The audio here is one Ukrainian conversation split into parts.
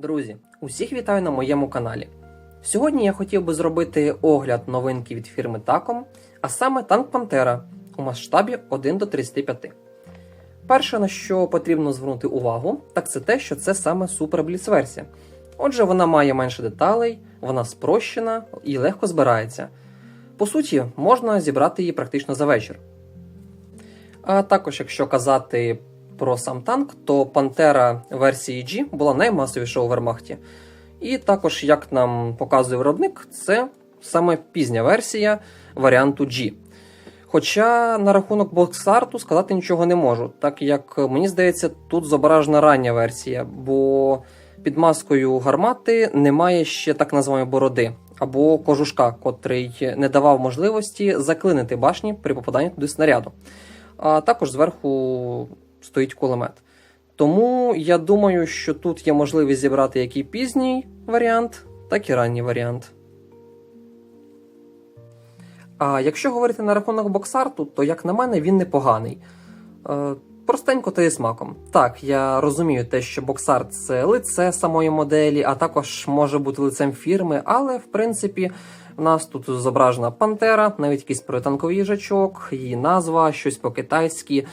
Друзі, усіх вітаю на моєму каналі. Сьогодні я хотів би зробити огляд новинки від фірми Tacom, а саме танк Пантера у масштабі 1 до 35. Перше, на що потрібно звернути увагу, так це те, що це саме версія. Отже, вона має менше деталей, вона спрощена і легко збирається. По суті, можна зібрати її практично за вечір. А також, якщо казати про сам танк, то Пантера версії G була наймасовіша у Вермахті. І також, як нам показує виробник, це саме пізня версія варіанту G. Хоча на рахунок боксарту сказати нічого не можу, так як мені здається, тут зображена рання версія, бо під маскою гармати немає ще так називаної бороди або кожушка, котрий не давав можливості заклинити башні при попаданні туди снаряду. А також зверху стоїть кулемет. Тому я думаю, що тут є можливість зібрати як і пізній варіант, так і ранній варіант. А якщо говорити на рахунок боксарту, то, як на мене, він непоганий. Е, простенько та і смаком. Так, я розумію те, що боксарт це лице самої моделі, а також може бути лицем фірми, але в принципі. У нас тут зображена Пантера, навіть якийсь протанковий їжачок, її назва, щось по-китайськи,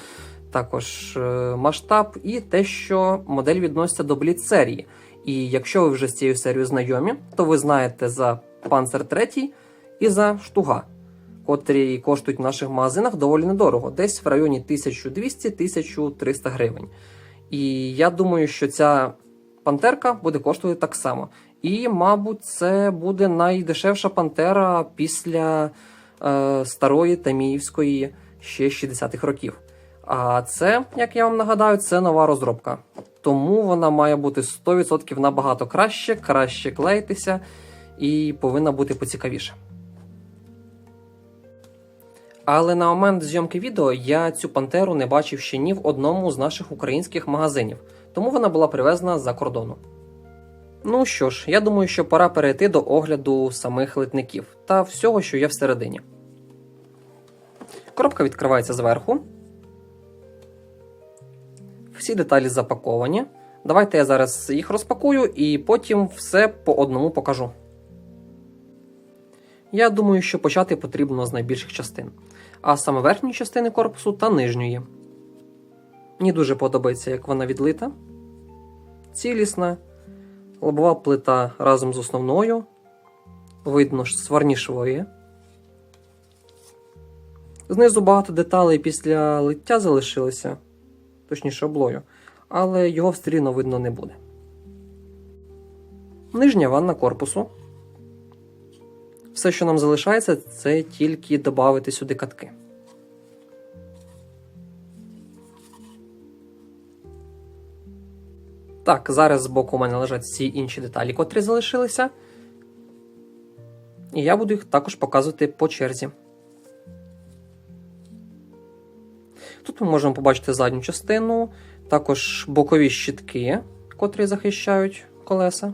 також е, масштаб і те, що модель відноситься до Blitz серії. І якщо ви вже з цією серією знайомі, то ви знаєте за Panzer 3 і за Штуга, котрі коштують в наших магазинах доволі недорого, десь в районі 1200-1300 гривень. І я думаю, що ця пантерка буде коштувати так само. І, мабуть, це буде найдешевша пантера після е, старої Таміївської ще 60-х років. А це, як я вам нагадаю, це нова розробка. Тому вона має бути 100% набагато краще, краще клеїтися і повинна бути поцікавіше. Але на момент зйомки відео я цю пантеру не бачив ще ні в одному з наших українських магазинів, тому вона була привезена з-за кордону. Ну що ж, я думаю, що пора перейти до огляду самих литників та всього, що є всередині. Коробка відкривається зверху. Всі деталі запаковані. Давайте я зараз їх розпакую і потім все по одному покажу. Я думаю, що почати потрібно з найбільших частин, а саме верхньої частини корпусу та нижньої. Мені дуже подобається, як вона відлита, цілісна. Лобова плита разом з основною. Видно сварні швої. Знизу багато деталей після лиття залишилося, точніше облою, але його все рівно видно не буде. Нижня ванна корпусу. Все, що нам залишається, це тільки додати сюди катки. Так, зараз збоку у мене лежать всі інші деталі, котрі залишилися. І я буду їх також показувати по черзі. Тут ми можемо побачити задню частину, також бокові щитки, котрі захищають колеса.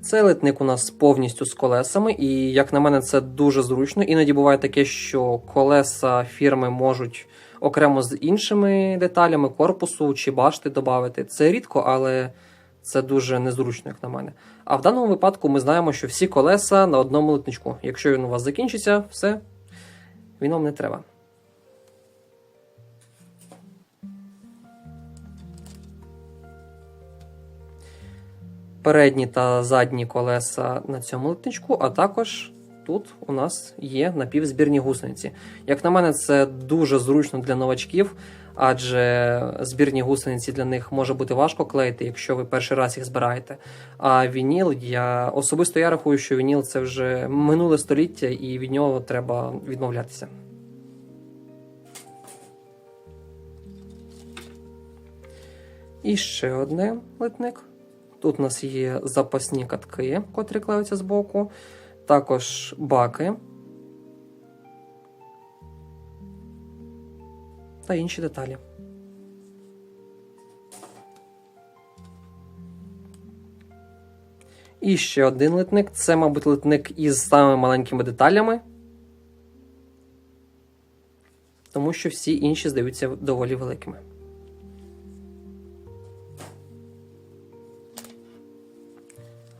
Цей литник у нас повністю з колесами, і, як на мене, це дуже зручно. Іноді буває таке, що колеса фірми можуть окремо з іншими деталями корпусу чи башти додати. Це рідко, але це дуже незручно, як на мене. А в даному випадку ми знаємо, що всі колеса на одному литничку. Якщо він у вас закінчиться, все, він вам не треба. Передні та задні колеса на цьому литничку, а також тут у нас є напівзбірні гусениці. Як на мене, це дуже зручно для новачків, адже збірні гусениці для них може бути важко клеїти, якщо ви перший раз їх збираєте. А вініл, я особисто я рахую, що вініл це вже минуле століття, і від нього треба відмовлятися. І ще одне литник. Тут у нас є запасні катки, котрі клеються з боку також баки та інші деталі. І ще один литник. Це, мабуть, литник із самими маленькими деталями. тому що всі інші здаються доволі великими.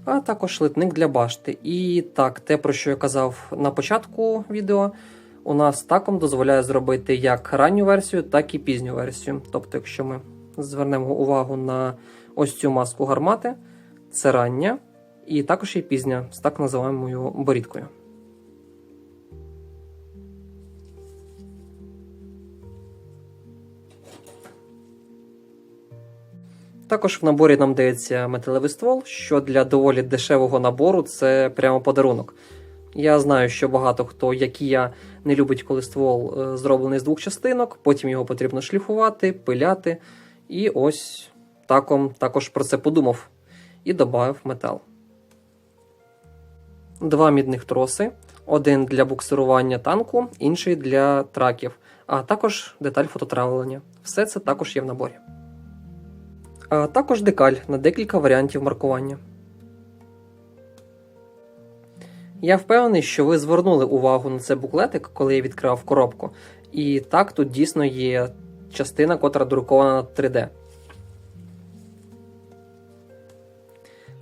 А також литник для башти. І так, те, про що я казав на початку відео, у нас таком дозволяє зробити як ранню версію, так і пізню версію. Тобто, якщо ми звернемо увагу на ось цю маску гармати, це рання, і також і пізня з так називаємою борідкою. Також в наборі нам дається металевий ствол, що для доволі дешевого набору це прямо подарунок. Я знаю, що багато хто, як і я, не любить, коли ствол е, зроблений з двох частинок, потім його потрібно шліфувати, пиляти. І ось таком також про це подумав і додав метал. Два мідних троси, один для буксирування танку, інший для траків, а також деталь фототравлення. Все це також є в наборі. А також декаль на декілька варіантів маркування. Я впевнений, що ви звернули увагу на цей буклетик, коли я відкривав коробку. І так, тут дійсно є частина, котра друкована на 3D.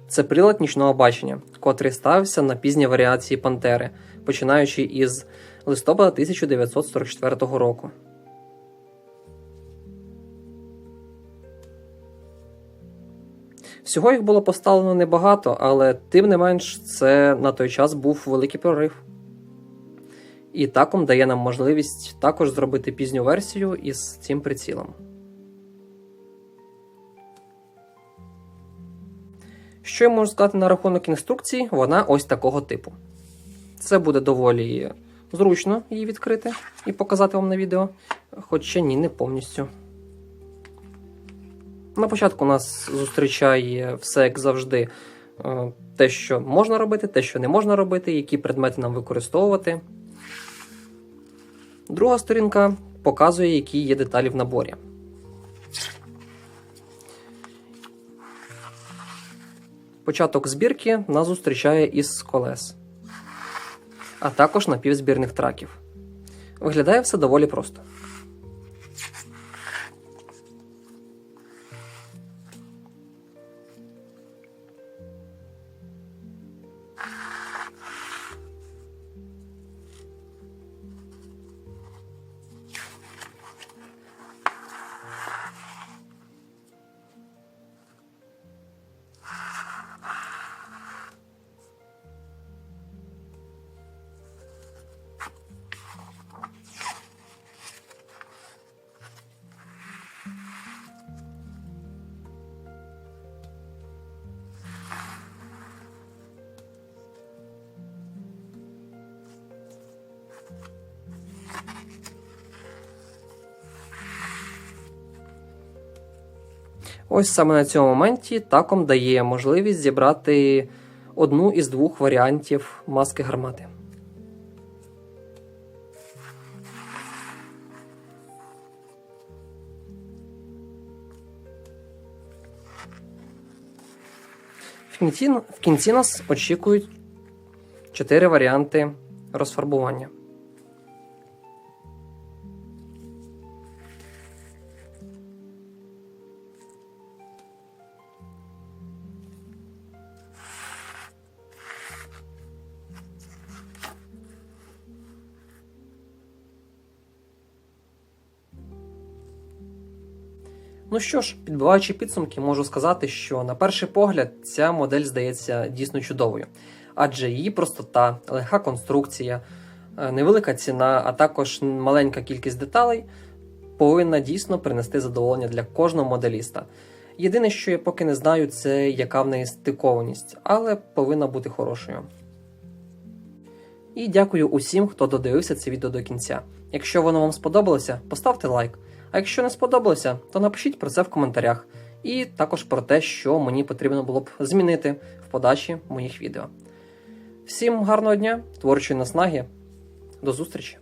Це прилад нічного бачення, котрий ставився на пізні варіації Пантери, починаючи із листопада 1944 року. Всього їх було поставлено небагато, але тим не менш це на той час був великий прорив. І таком дає нам можливість також зробити пізню версію із цим прицілом. Що я можу сказати на рахунок інструкції, вона ось такого типу. Це буде доволі зручно її відкрити і показати вам на відео, хоча ні, не повністю. На початку нас зустрічає все, як завжди, е, те, що можна робити, те, що не можна робити, які предмети нам використовувати. Друга сторінка показує, які є деталі в наборі. Початок збірки нас зустрічає із колес, а також напівзбірних траків. Виглядає все доволі просто. Ось саме на цьому моменті таком дає можливість зібрати одну із двох варіантів маски гармати. В кінці, нас очікують чотири варіанти розфарбування. Ну що ж, підбиваючи підсумки, можу сказати, що на перший погляд ця модель здається дійсно чудовою, адже її простота, легка конструкція, е, невелика ціна, а також маленька кількість деталей повинна дійсно принести задоволення для кожного моделіста. Єдине, що я поки не знаю, це яка в неї стикованість, але повинна бути хорошою. І дякую усім, хто додивився це відео до кінця. Якщо воно вам сподобалося, поставте лайк. А якщо не сподобалося, то напишіть про це в коментарях. І також про те, що мені потрібно було б змінити в подачі моїх відео. Всім гарного дня, творчої наснаги, до зустрічі!